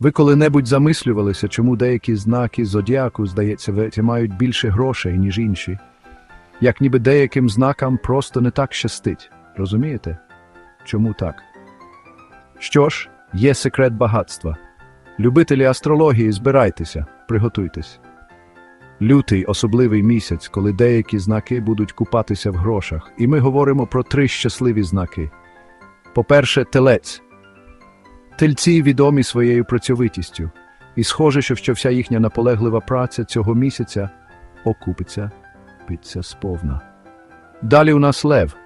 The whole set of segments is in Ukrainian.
Ви коли-небудь замислювалися, чому деякі знаки зодіаку, здається, мають більше грошей, ніж інші? Як ніби деяким знакам просто не так щастить. Розумієте? Чому так? Що ж, є секрет багатства. Любителі астрології, збирайтеся, приготуйтесь. Лютий особливий місяць, коли деякі знаки будуть купатися в грошах, і ми говоримо про три щасливі знаки. По-перше, телець. Тельці відомі своєю працьовитістю, і схоже, що вся їхня наполеглива праця цього місяця окупиться, питься сповна. Далі у нас лев.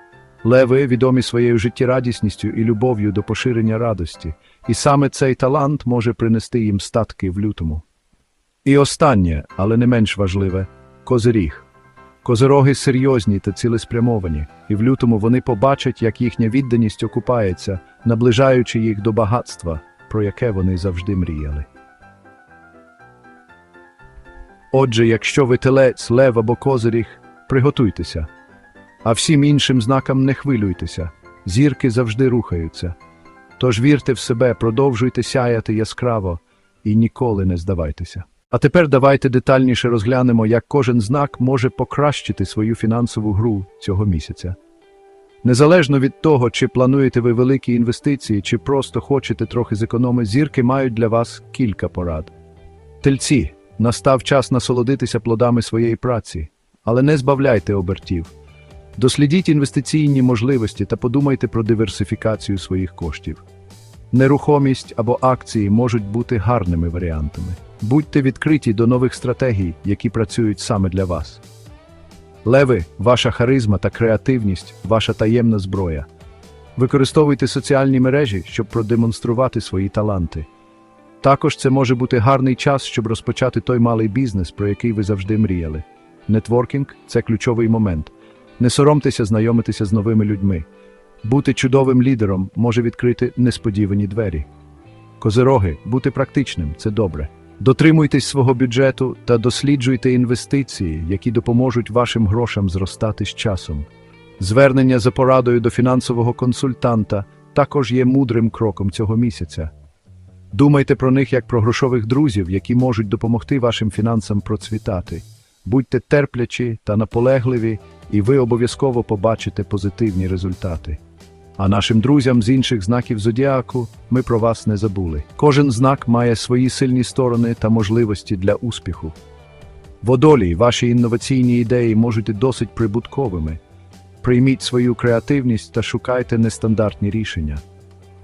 Леви відомі своєю життєрадісністю і любов'ю до поширення радості, і саме цей талант може принести їм статки в лютому. І останнє, але не менш важливе козиріг. Козироги серйозні та цілеспрямовані, і в лютому вони побачать, як їхня відданість окупається, наближаючи їх до багатства, про яке вони завжди мріяли. Отже, якщо ви телець, лев або козиріг, приготуйтеся. А всім іншим знакам не хвилюйтеся, зірки завжди рухаються. Тож вірте в себе, продовжуйте сяяти яскраво і ніколи не здавайтеся. А тепер давайте детальніше розглянемо, як кожен знак може покращити свою фінансову гру цього місяця. Незалежно від того, чи плануєте ви великі інвестиції, чи просто хочете трохи зекономити, зірки мають для вас кілька порад. Тельці, настав час насолодитися плодами своєї праці, але не збавляйте обертів. Дослідіть інвестиційні можливості та подумайте про диверсифікацію своїх коштів. Нерухомість або акції можуть бути гарними варіантами. Будьте відкриті до нових стратегій, які працюють саме для вас. Леви, ваша харизма та креативність ваша таємна зброя. Використовуйте соціальні мережі, щоб продемонструвати свої таланти. Також це може бути гарний час, щоб розпочати той малий бізнес, про який ви завжди мріяли. Нетворкінг це ключовий момент. Не соромтеся знайомитися з новими людьми. Бути чудовим лідером може відкрити несподівані двері. Козироги, бути практичним це добре. Дотримуйтесь свого бюджету та досліджуйте інвестиції, які допоможуть вашим грошам зростати з часом. Звернення за порадою до фінансового консультанта також є мудрим кроком цього місяця. Думайте про них як про грошових друзів, які можуть допомогти вашим фінансам процвітати. Будьте терплячі та наполегливі, і ви обов'язково побачите позитивні результати. А нашим друзям з інших знаків зодіаку ми про вас не забули. Кожен знак має свої сильні сторони та можливості для успіху. Водолій, ваші інноваційні ідеї можуть досить прибутковими. Прийміть свою креативність та шукайте нестандартні рішення.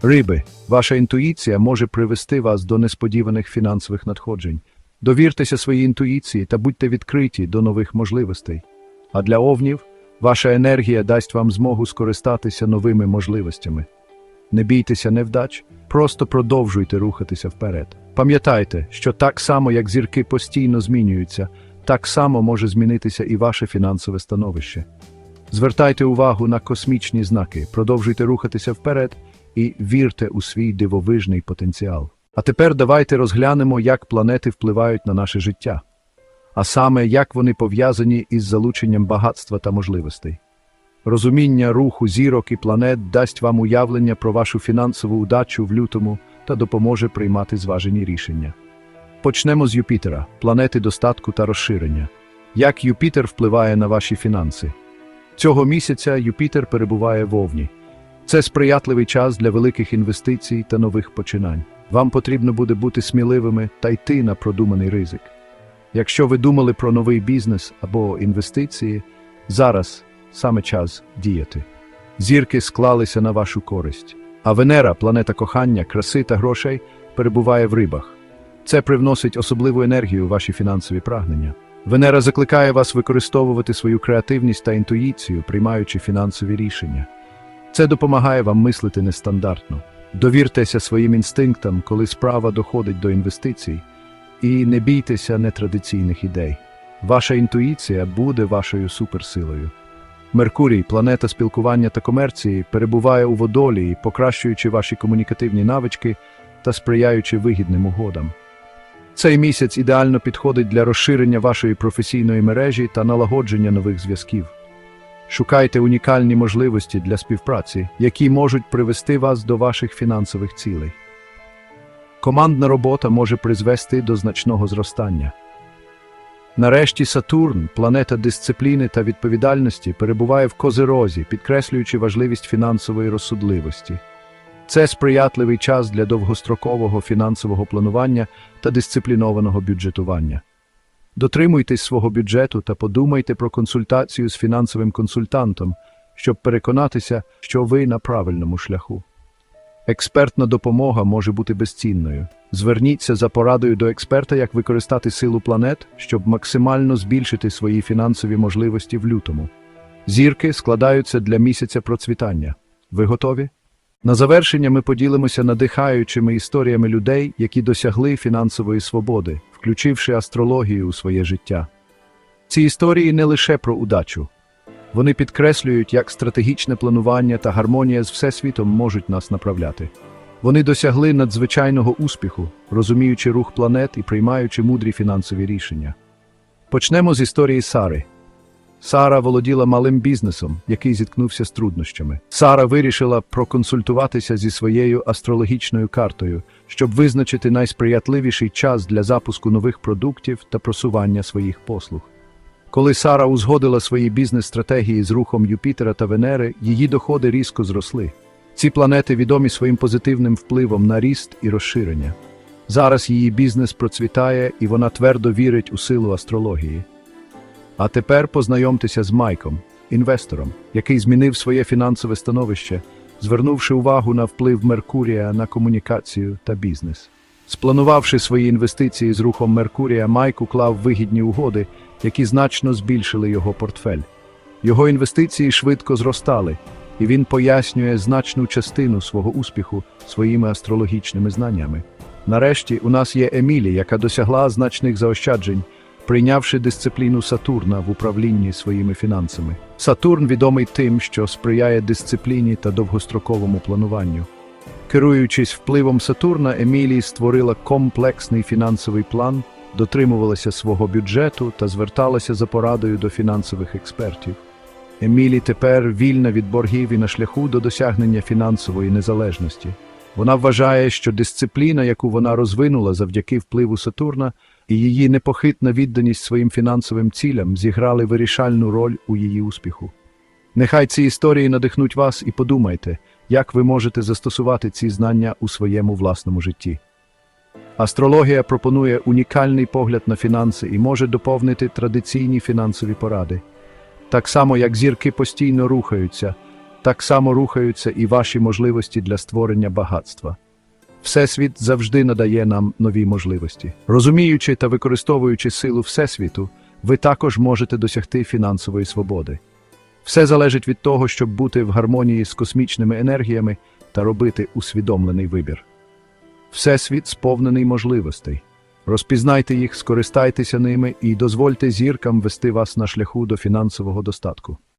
Риби, ваша інтуїція може привести вас до несподіваних фінансових надходжень. Довіртеся своїй інтуїції та будьте відкриті до нових можливостей. А для овнів ваша енергія дасть вам змогу скористатися новими можливостями. Не бійтеся невдач, просто продовжуйте рухатися вперед. Пам'ятайте, що так само, як зірки постійно змінюються, так само може змінитися і ваше фінансове становище. Звертайте увагу на космічні знаки, продовжуйте рухатися вперед і вірте у свій дивовижний потенціал. А тепер давайте розглянемо, як планети впливають на наше життя, а саме як вони пов'язані із залученням багатства та можливостей. Розуміння руху зірок і планет дасть вам уявлення про вашу фінансову удачу в лютому та допоможе приймати зважені рішення. Почнемо з Юпітера, планети достатку та розширення. Як Юпітер впливає на ваші фінанси? Цього місяця Юпітер перебуває в Овні. Це сприятливий час для великих інвестицій та нових починань. Вам потрібно буде бути сміливими та йти на продуманий ризик. Якщо ви думали про новий бізнес або інвестиції, зараз саме час діяти. Зірки склалися на вашу користь, а Венера, планета кохання, краси та грошей, перебуває в рибах. Це привносить особливу енергію у ваші фінансові прагнення. Венера закликає вас використовувати свою креативність та інтуїцію, приймаючи фінансові рішення. Це допомагає вам мислити нестандартно. Довіртеся своїм інстинктам, коли справа доходить до інвестицій, і не бійтеся нетрадиційних ідей. Ваша інтуїція буде вашою суперсилою. Меркурій, планета спілкування та комерції, перебуває у водолії, покращуючи ваші комунікативні навички та сприяючи вигідним угодам. Цей місяць ідеально підходить для розширення вашої професійної мережі та налагодження нових зв'язків. Шукайте унікальні можливості для співпраці, які можуть привести вас до ваших фінансових цілей. Командна робота може призвести до значного зростання. Нарешті Сатурн, планета дисципліни та відповідальності, перебуває в козирозі, підкреслюючи важливість фінансової розсудливості. Це сприятливий час для довгострокового фінансового планування та дисциплінованого бюджетування. Дотримуйтесь свого бюджету та подумайте про консультацію з фінансовим консультантом, щоб переконатися, що ви на правильному шляху. Експертна допомога може бути безцінною. Зверніться за порадою до експерта, як використати силу планет, щоб максимально збільшити свої фінансові можливості в лютому. Зірки складаються для місяця процвітання. Ви готові? На завершення ми поділимося надихаючими історіями людей, які досягли фінансової свободи, включивши астрологію у своє життя. Ці історії не лише про удачу. Вони підкреслюють, як стратегічне планування та гармонія з Всесвітом можуть нас направляти. Вони досягли надзвичайного успіху, розуміючи рух планет і приймаючи мудрі фінансові рішення. Почнемо з історії Сари. Сара володіла малим бізнесом, який зіткнувся з труднощами. Сара вирішила проконсультуватися зі своєю астрологічною картою, щоб визначити найсприятливіший час для запуску нових продуктів та просування своїх послуг. Коли Сара узгодила свої бізнес-стратегії з рухом Юпітера та Венери, її доходи різко зросли. Ці планети відомі своїм позитивним впливом на ріст і розширення. Зараз її бізнес процвітає і вона твердо вірить у силу астрології. А тепер познайомтеся з Майком, інвестором, який змінив своє фінансове становище, звернувши увагу на вплив Меркурія на комунікацію та бізнес. Спланувавши свої інвестиції з рухом Меркурія, Майк уклав вигідні угоди, які значно збільшили його портфель. Його інвестиції швидко зростали, і він пояснює значну частину свого успіху своїми астрологічними знаннями. Нарешті у нас є Емілі, яка досягла значних заощаджень, прийнявши дисципліну Сатурна в управлінні своїми фінансами. Сатурн відомий тим, що сприяє дисципліні та довгостроковому плануванню. Керуючись впливом Сатурна, Емілі створила комплексний фінансовий план, дотримувалася свого бюджету та зверталася за порадою до фінансових експертів. Емілі тепер вільна від боргів і на шляху до досягнення фінансової незалежності. Вона вважає, що дисципліна, яку вона розвинула завдяки впливу Сатурна, і її непохитна відданість своїм фінансовим цілям зіграли вирішальну роль у її успіху. Нехай ці історії надихнуть вас і подумайте, як ви можете застосувати ці знання у своєму власному житті. Астрологія пропонує унікальний погляд на фінанси і може доповнити традиційні фінансові поради. Так само, як зірки постійно рухаються, так само рухаються і ваші можливості для створення багатства. Всесвіт завжди надає нам нові можливості. Розуміючи та використовуючи силу Всесвіту, ви також можете досягти фінансової свободи. Все залежить від того, щоб бути в гармонії з космічними енергіями та робити усвідомлений вибір. Всесвіт сповнений можливостей. Розпізнайте їх, скористайтеся ними і дозвольте зіркам вести вас на шляху до фінансового достатку.